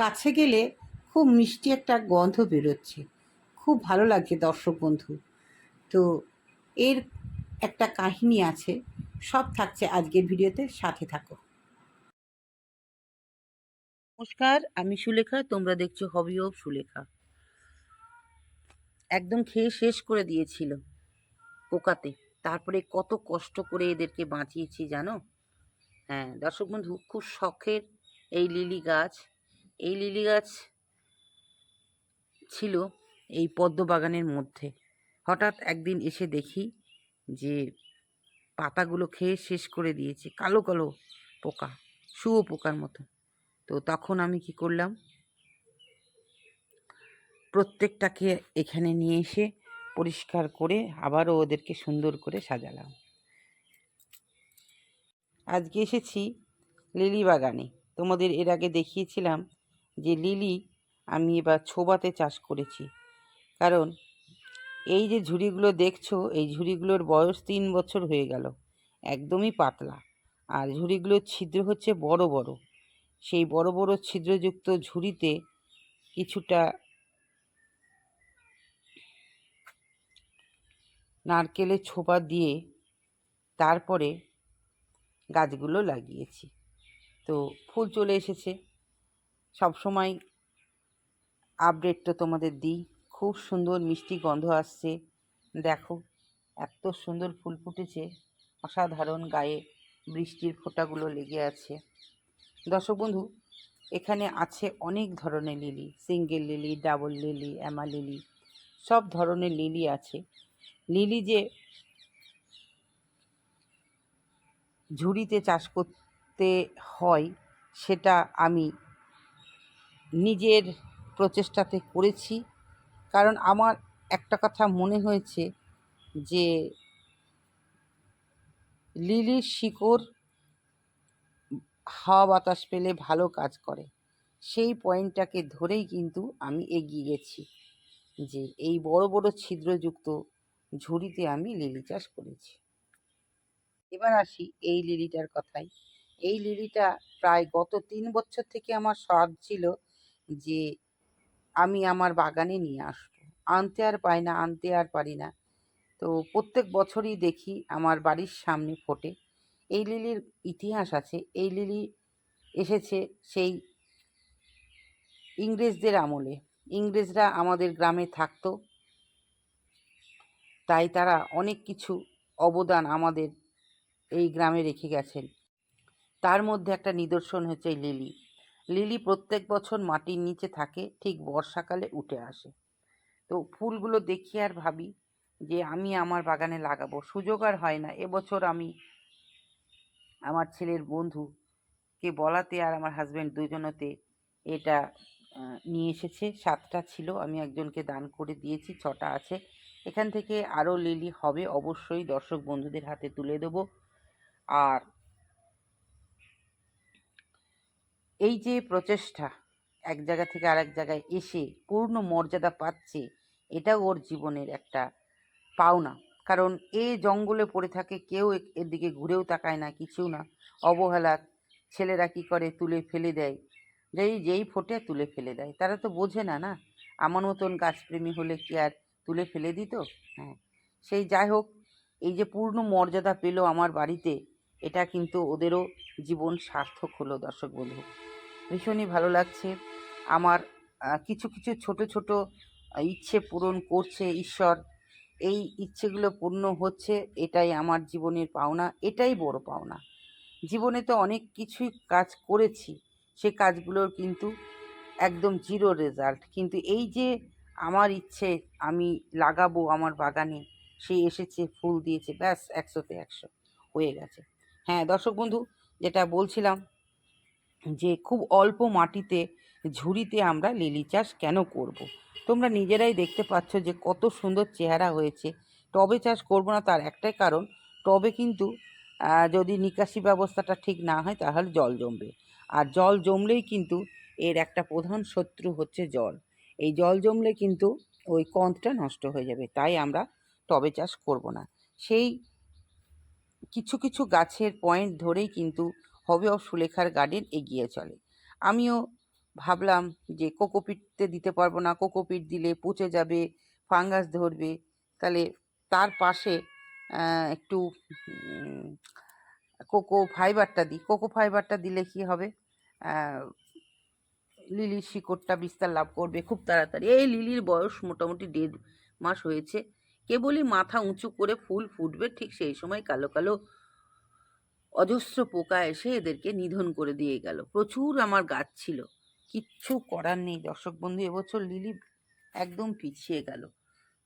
কাছে গেলে খুব মিষ্টি একটা গন্ধ বেরোচ্ছে। খুব ভালো লাগছে দর্শক বন্ধু। তো এর একটা কাহিনী আছে, সব থাকছে আজকের ভিডিওতে, সাথে থাকো। নমস্কার, আমি সুলেখা, তোমরা দেখছ হবি অফ সুলেখা। একদম খেয়ে শেষ করে দিয়েছিল পোকাতে। তারপরে কত কষ্ট করে এদেরকে বাঁচিয়েছি, জানো? হ্যাঁ দর্শক বন্ধু, খুব শখের এই লিলি গাছ। এই লিলি গাছ ছিল এই পদ্ম বাগানের মধ্যে। হঠাৎ একদিন এসে দেখি যে পাতাগুলো খেয়ে শেষ করে দিয়েছে, কালো কালো পোকা, শুয়ো পোকার মতো। তো তখন আমি কি করলাম, প্রত্যেকটাকে এখানে নিয়ে এসে পরিষ্কার করে আবারও ওদেরকে সুন্দর করে সাজালাম। আজকে এসেছি লিলি বাগানে। তোমাদের এর আগে দেখিয়েছিলাম যে লিলি আমি এবার ছোবাতে চাষ করেছি। কারণ এই যে ঝুড়িগুলো দেখছ, এই ঝুড়িগুলোর বয়স তিন বছর হয়ে গেল। একদমই পাতলা। আর ঝুড়িগুলোর ছিদ্র হচ্ছে বড় বড়। সেই বড় বড় ছিদ্রযুক্ত ঝুড়িতে কিছুটা নারকেলের ছোপা দিয়ে তারপরে গাছগুলো লাগিয়েছি। তো ফুল চলে এসেছে। সব সময় আপডেট তো তোমাদের দিই। খুব সুন্দর মিষ্টি গন্ধ আসছে। দেখো, এত সুন্দর ফুল ফুটেছে। অসাধারণ গায়ে বৃষ্টির ফোঁটাগুলো লেগে আছে। দর্শক বন্ধু, এখানে আছে অনেক ধরনের lily. Single lily, double lily Emma lily, সব ধরনের লিলি আছে। লিলি যে ঝুড়িতে চাষ করতে হয়, সেটা আমি নিজের প্রচেষ্টাতে করেছি। কারণ আমার একটা কথা মনে হয়েছে যে, লিলির শিকড় হাওয়া বাতাস পেলে ভালো কাজ করে। সেই পয়েন্টটাকে ধরেই কিন্তু আমি এগিয়ে গেছি যে, এই বড় বড় ছিদ্রযুক্ত ঝুড়িতে আমি লিলি চাষ করেছি। এবার আসি এই লিলিটার কথাই এই লিলিটা প্রায় গত তিন বছর থেকে আমার শখ ছিল। যে আমি আমার বাগানে নিয়ে আসব। আনতে আর পাই না, আনতে আর পারি না। তো প্রত্যেক বছরই দেখি আমার বাড়ির সামনে ফোটে। এই লিলির ইতিহাস আছে, এই লিলি এসেছে সেই ইংরেজদের আমলে। ইংরেজরা আমাদের গ্রামে থাকতো। তাই তারা অনেক কিছু অবদান আমাদের এই গ্রামে রেখে গেছেন। তার মধ্যে একটা নিদর্শন হচ্ছে লিলি। লিলি প্রত্যেক বছর মাটির নিচে থাকে, ঠিক বর্ষাকালে উঠে আসে। তো ফুলগুলো দেখি আর ভাবি যে আমি আমার বাগানে লাগাবো। সুযোগ আর হয় না। এবছর আমি আমার ছেলের বন্ধুকে বলাতে আর আমার হাজব্যান্ড দুজনতে এটা নিয়ে এসেছে। সাতটা ছিল, আমি একজনকে দান করে দিয়েছি, ছটা আছে। এখান থেকে আরও লিলি হবে, অবশ্যই দর্শক বন্ধুদের হাতে তুলে দেব। আর এই যে প্রচেষ্টা, এক জায়গা থেকে আরেক জায়গায় এসে পূর্ণ মর্যাদা পাচ্ছে এটাও ওর জীবনের একটা পাওনা। কারণ এ জঙ্গলে পড়ে থাকে, কেউ এর দিকে ঘুরেও তাকায় না কিছু না। অবহেলা ছেলেরা কি করে তুলে ফেলে দেয়? যেই যেই ফোটে তুলে ফেলে দেয়। তারা তো বোঝে না না? আমার মতন গাছপ্রেমী হলে কি আর তুলে ফেলে দিত? হ্যাঁ। সেই যাই হোক, এই যে পূর্ণ মর্যাদা পেল আমার বাড়িতে, এটা কিন্তু ওদেরও জীবন সার্থক হলো, দর্শক বন্ধু। ভীষণই ভালো লাগছে। আমার কিছু কিছু ছোট ছোট ইচ্ছে পূরণ করছে ঈশ্বর। এই ইচ্ছেগুলো পূর্ণ হচ্ছে, এটাই আমার জীবনের পাওনা, এটাই বড় পাওনা। জীবনে তো অনেক কিছুই কাজ করেছি, সে কাজগুলোর কিন্তু একদম জিরো রেজাল্ট কিন্তু এই যে আমার ইচ্ছে আমি লাগাবো আমার বাগানে, সে এসেছে, ফুল দিয়েছে, ব্যাস, একশোতে একশো হয়ে গেছে। হ্যাঁ দর্শক বন্ধু, যেটা বলছিলাম যে খুব অল্প মাটিতে ঝুড়িতে আমরা লিলি চাষ কেন করব। তোমরা নিজেরাই দেখতে পাচ্ছ যে কত সুন্দর চেহারা হয়েছে। টবে চাষ করব না তার একটাই কারণ, টবে কিন্তু যদি নিকাশি ব্যবস্থাটা ঠিক না হয় তাহলে জল জমবে। আর জল জমলেই কিন্তু এর একটা প্রধান শত্রু হচ্ছে জল। এই জল জমলে কিন্তু ওই কন্দটা নষ্ট হয়ে যাবে, তাই আমরা টবে চাষ করব না। সেই কিছু কিছু গাছের পয়েন্ট ধরেই কিন্তু হবে অফ সুলেখার গার্ডেন এগিয়ে চলে। আমিও ভাবলাম যে কোকোপিটতে দিতে পারব না কোকোপিট দিলে পচে যাবে, ফাঙ্গাস ধরবে। তাহলে তার পাশে একটু কোকো ফাইবারটা দিই। কোকো ফাইবারটা দিলে কি হবে? লিলির শিকড়টা বিস্তার লাভ করবে খুব তাড়াতাড়ি। এই লিলির বয়স মোটামুটি দেড় মাস হয়েছে। কেবলই মাথা উঁচু করে ফুল ফুটবে, ঠিক সেই সময় কালো কালো অজস্র পোকা এসে এদেরকে নিধন করে দিয়ে গেল। প্রচুর আমার গাছ ছিল। কিচ্ছু করার নেই। দর্শক বন্ধু, এবছর লিলি একদম পিছিয়ে গেল।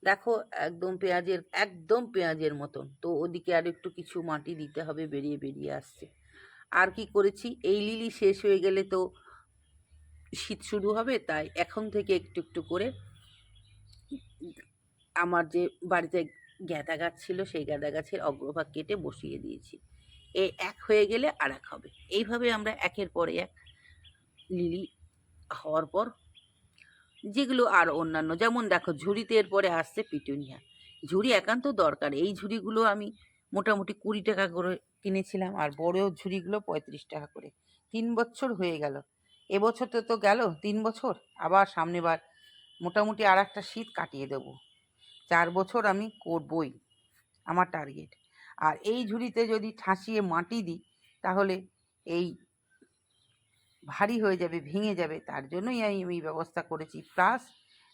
দেখো, একদম পেঁয়াজের একদম পেঁয়াজের মতন। তো ওদিকে আর একটু কিছু মাটি দিতে হবে, বেরিয়ে বেরিয়ে আসছে। আর কি করেছি? এই লিলি শেষ হয়ে গেলে তো শীত শুরু হবে, তাই এখন থেকে একটু একটু করে আমার যে বাড়িতে গ্যাদা গাছ ছিল, সেই গ্যাদা গাছের অগ্রভাগ কেটে বসিয়ে দিয়েছি। এ এক হয়ে গেলে আর এক হবে। এইভাবে আমরা একের পরে এক লিলি হওয়ার পর যেগুলো আর অন্যান্য, যেমন দেখো ঝুড়িতে এরপরে আসছে পিটুনিয়া। ঝুড়ি একান্ত দরকার। এই ঝুড়িগুলো আমি মোটামুটি কুড়ি টাকা করে কিনেছিলাম আর বড় ঝুড়িগুলো পঁয়ত্রিশ টাকা করে। তিন বছর হয়ে গেল। এবছর তো তো গেল, তিন বছর? আবার সামনেবার মোটামুটি আর একটা শীত কাটিয়ে দেবো। চার বছর আমি করবই। আমার টার্গেট আর এই ঝুড়িতে যদি ঠাসিয়ে মাটি দিই, তাহলে এই ভারী হয়ে যাবে, ভেঙে যাবে। তার জন্যই আমি এই ব্যবস্থা করেছি। প্লাস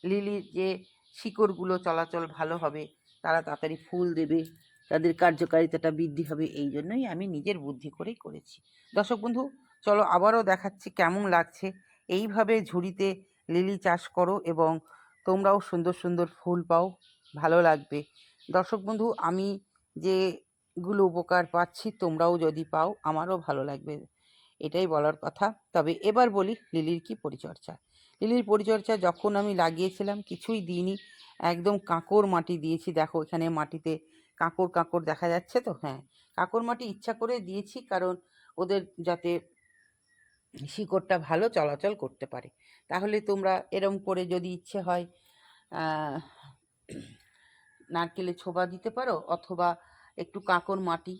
লিলির যে শিকড়গুলো চলাচল ভালো হবে, তারা তাড়াতাড়ি ফুল দেবে, তাদের কার্যকারিতাটা বৃদ্ধি হবে, এই জন্যই আমি নিজের বুদ্ধি করেই করেছি। দর্শক বন্ধু, চলো আবারও দেখাচ্ছি কেমন লাগছে। এইভাবে ঝুড়িতে লিলি চাষ করো এবং তোমরাও সুন্দর সুন্দর ফুল পাও, ভালো লাগবে। দর্শক বন্ধু, আমি যেগুলো উপকার পাচ্ছি তোমরাও যদি পাও আমারও ভালো লাগবে। এটাই বলার কথা। তবে এবার বলি লিলির কি পরিচর্যা। লিলির পরিচর্যা যখন আমি লাগিয়েছিলাম কিছুই দিইনি। একদম কাঁকর মাটি দিয়েছি। দেখো এখানে মাটিতে কাঁকর কাঁকর দেখা যাচ্ছে তো? হ্যাঁ কাঁকর মাটি ইচ্ছা করে দিয়েছি কারণ ওদের যাতে শিকড়টা ভালো চলাচল করতে পারে। তাহলে তোমরা এরম করে যদি ইচ্ছে হয় আহ, নারকেলের ছোবা দিতে পারো অথবা একটু কাঁকর মাটি,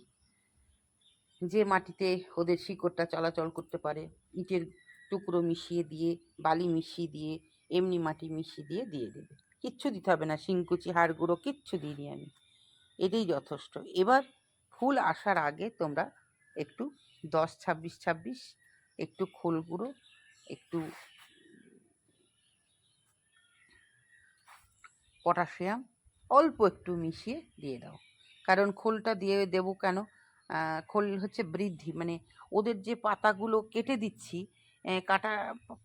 যে মাটিতে ওদের শিকড়টা চলাচল করতে পারে, ইটের টুকরো মিশিয়ে দিয়ে, বালি মিশিয়ে দিয়ে, এমনি মাটি মিশিয়ে দিয়ে দিয়ে দেবে। কিচ্ছু দিতে হবে না, শিংকুচি, হাড় গুঁড়ো কিচ্ছু দিইনি আমি। এটাই যথেষ্ট। এবার ফুল আসার আগে তোমরা একটু দশ ছাব্বিশ ছাব্বিশ, একটু খোল গুঁড়ো, একটু পটাশিয়াম, অল্প একটু মিশিয়ে দিয়ে দাও। কারণ খোলটা দিয়ে দেবো কেন? খোল হচ্ছে বৃদ্ধি। মানে ওদের যে পাতাগুলো কেটে দিচ্ছি কাটা,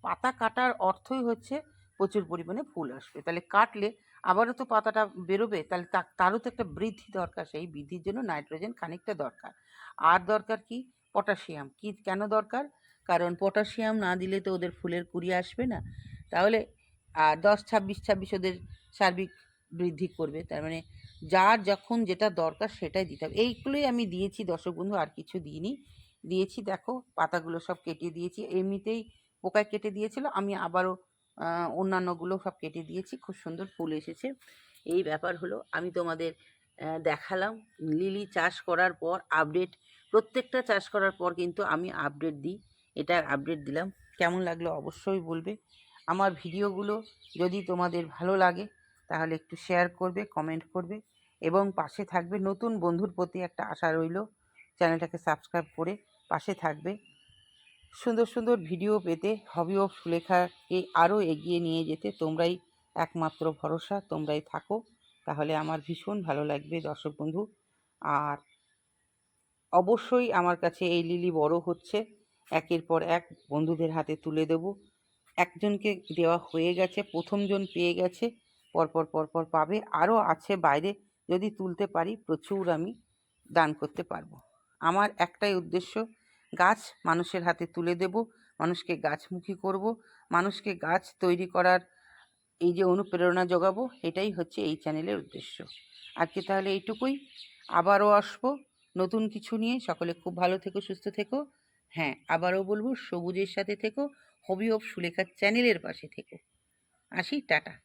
পাতা কাটার অর্থই হচ্ছে প্রচুর পরিমাণে ফুল আসবে। তাহলে কাটলে আবারও তো পাতাটা বেরোবে, তাহলে তারও তো একটা বৃদ্ধি দরকার। সেই বৃদ্ধির জন্য নাইট্রোজেন খানিকটা দরকার। আর দরকার কি? পটাশিয়াম। কি কেন দরকার? কারণ পটাশিয়াম না দিলে তো ওদের ফুলের কুড়ি আসবে না। তাহলে, আর দশ ছাব্বিশ ছাব্বিশ ওদের সার্বিক বৃদ্ধি করবে। তার মানে যার যখন যেটা দরকার সেটাই দিতে হবে। এইগুলোই আমি দিয়েছি দর্শক বন্ধু, আর কিছু দিইনি। দিয়েছি দেখো, পাতাগুলো সব কেটে দিয়েছি। এমনিতেই পোকায় কেটে দিয়েছিল, আমি আবারও অন্যান্যগুলো সব কেটে দিয়েছি। খুব সুন্দর ফুল এসেছে। এই ব্যাপার হলো, আমি তোমাদের দেখালাম। লিলি চাষ করার পর আপডেট, প্রত্যেকটা চাষ করার পর কিন্তু আমি আপডেট দিই। এটার আপডেট দিলাম। কেমন লাগল অবশ্যই বলবে। আমার ভিডিওগুলো যদি তোমাদের ভালো লাগে, তাহলে একটু শেয়ার করবে, কমেন্ট করবে। এবং পাশে থাকবে নতুন বন্ধুর প্রতি একটা আশা রইল। চ্যানেলটাকে সাবস্ক্রাইব করে পাশে থাকবে। সুন্দর সুন্দর ভিডিও পেতে হবি অফ সুলেখাকে আরও এগিয়ে নিয়ে যেতে তোমরাই একমাত্র ভরসা, তোমরাই থাকো। তাহলে আমার ভীষণ ভালো লাগবে দর্শক বন্ধু। আর অবশ্যই আমার কাছে এই লিলি বড় হচ্ছে। একের পর এক বন্ধুদের হাতে তুলে দেব। একজনকে দেওয়া হয়ে গেছে, প্রথমজন পেয়ে গেছে। পরপর পরপর পাবে। আরও আছে বাইরে যদি তুলতে পারি প্রচুর আমি দান করতে পারব। আমার একটাই উদ্দেশ্য, গাছ মানুষের হাতে তুলে দেব, মানুষকে গাছমুখী করব, মানুষকে গাছ তৈরি করার এই যে অনুপ্রেরণা যোগাবো, এটাই হচ্ছে এই চ্যানেলের উদ্দেশ্য। আজকে তাহলে এইটুকুই। আবারও আসব নতুন কিছু নিয়ে। সকলে খুব ভালো থেকো, সুস্থ থেকো। হ্যাঁ আবারও বলব, সবুজের সাথে থেকো, হবি অফ সুলেখার চ্যানেলের পাশে থেকো। আসি, টাটা।